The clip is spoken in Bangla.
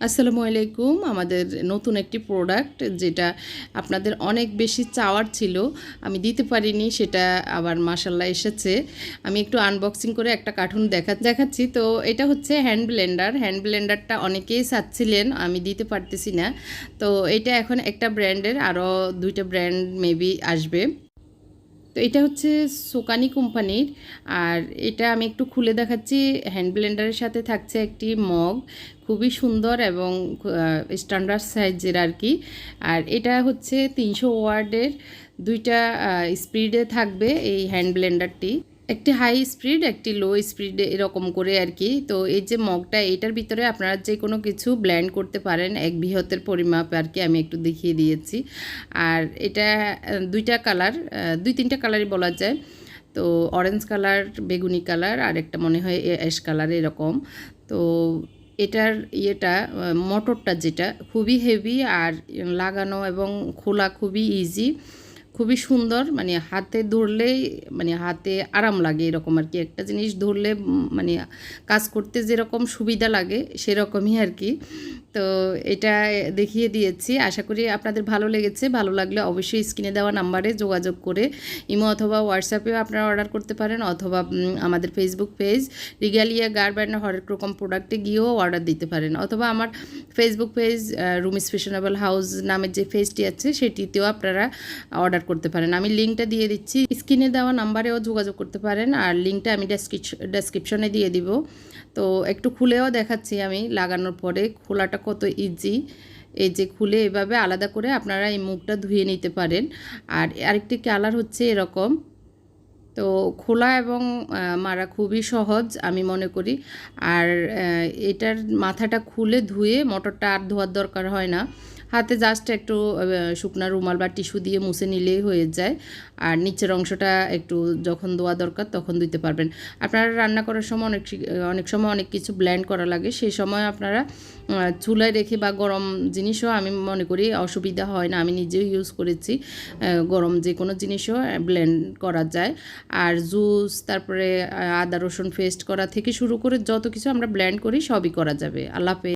আসসালামু আলাইকুম। আমাদের নতুন একটি প্রোডাক্ট যেটা আপনাদের অনেক বেশি চাওয়ার ছিল, আমি দিতে পারিনি, সেটা আবার মাসাল্লাহ এসেছে। আমি একটু আনবক্সিং করে একটা কার্টুন দেখা, দেখাচ্ছি। তো এটা হচ্ছে হ্যান্ড ব্লেন্ডার হ্যান্ড ব্লেন্ডারটা অনেকেই চাচ্ছিলেন, আমি দিতে পারতেছি না। তো এটা এখন একটা ব্র্যান্ডের আরও দুইটা ব্র্যান্ড মেবি আসবে। তো এটা হচ্ছে সোকানি কোম্পানির। আর এটা আমি একটু খুলে দেখাচ্ছি। হ্যান্ড ব্লেন্ডারের সাথে থাকছে একটি মগ। খুবই সুন্দর এবং স্ট্যান্ডার্ড সাইজের আর কি আর এটা হচ্ছে তিনশো ওয়ার্ডের দুইটা স্পিডে থাকবে এই হ্যান্ড ব্লেন্ডারটি। একটি হাই স্পিড একটি লো স্পিড এরকম করে আর কি। তো এই যে মগটা এটার ভিতরে আপনারা যে কোনো কিছু ব্ল্যান্ড করতে পারেন। এক বৃহতের পরিমাপ আর কি আমি একটু দেখিয়ে দিয়েছি। আর এটা দুইটা কালার দুই তিনটা কালারই বলা যায়। তো অরেঞ্জ কালার বেগুনি কালার আর একটা মনে হয় অ্যাশ কালার এরকম। তো এটার ইয়েটা মোটরটা যেটা, খুবই হেভি আর লাগানো এবং খোলা খুবই ইজি খুবই সুন্দর মানে হাতে ধরলেই মানে হাতে আরাম লাগে এরকম আর কি। একটা জিনিস ধরলে মানে কাজ করতে যেরকম সুবিধা লাগে সেরকমই আর কি। তো এটা দেখিয়ে দিয়েছি। আশা করি আপনাদের ভালো লেগেছে। ভালো লাগলে অবশ্যই স্ক্রিনে দেওয়া নাম্বারে যোগাযোগ করে ইমো অথবা হোয়াটসঅ্যাপেও আপনারা অর্ডার করতে পারেন অথবা আমাদের ফেসবুক পেজ রিগালিয়া গার্ব্যান্ড হরেক রকম প্রোডাক্টে গিয়েও অর্ডার দিতে পারেন। অথবা আমার Facebook page Rumi's fashionable house নামের যে পেজটি আছে, সেটিতেও আপনারা অর্ডার করতে পারেন। আমি লিঙ্কটা দিয়ে দিচ্ছি। স্ক্রিনে দেওয়া নাম্বারেও যোগাযোগ করতে পারেন আর লিঙ্কটা আমি ডেসক্রিপশনে দিয়ে দিব। তো একটু খুলেও দেখাচ্ছি আমি লাগানোর পরে। খোলাটা কত ইজি এই যে খুলে এভাবে আলাদা করে আপনারা এই মুখটা ধুয়ে নিতে পারেন। আর আরেকটি কালার হচ্ছে এরকম। তো খোলা এবং মারা খুবই সহজ আমি মনে করি। আর এটার মাথাটা খুলে ধুয়ে মোটরটা আর ধোয়ার দরকার হয় না। হাতে জাস্ট একটু শুকনা রুমাল বা টিস্যু দিয়ে মুছে নিলেই হয়ে যায়। আর নিচের অংশটা একটু যখন ধোয়া দরকার তখন দিতে পারবেন। আপনারা রান্না করার সময় অনেক অনেক সময় অনেক কিছু ব্ল্যান্ড করা লাগে। সেই সময় আপনারা চুলায় রেখে বা গরম জিনিসও আমি মনে করি অসুবিধা হয় না। আমি নিজেও ইউজ করেছি গরম যে কোনো জিনিসও ব্লেন্ড করা যায়। আর জুস তারপরে, আদা রসুন পেস্ট করা থেকে শুরু করে যত কিছু আমরা ব্ল্যান্ড করি সবই করা যাবে। আল্লাহ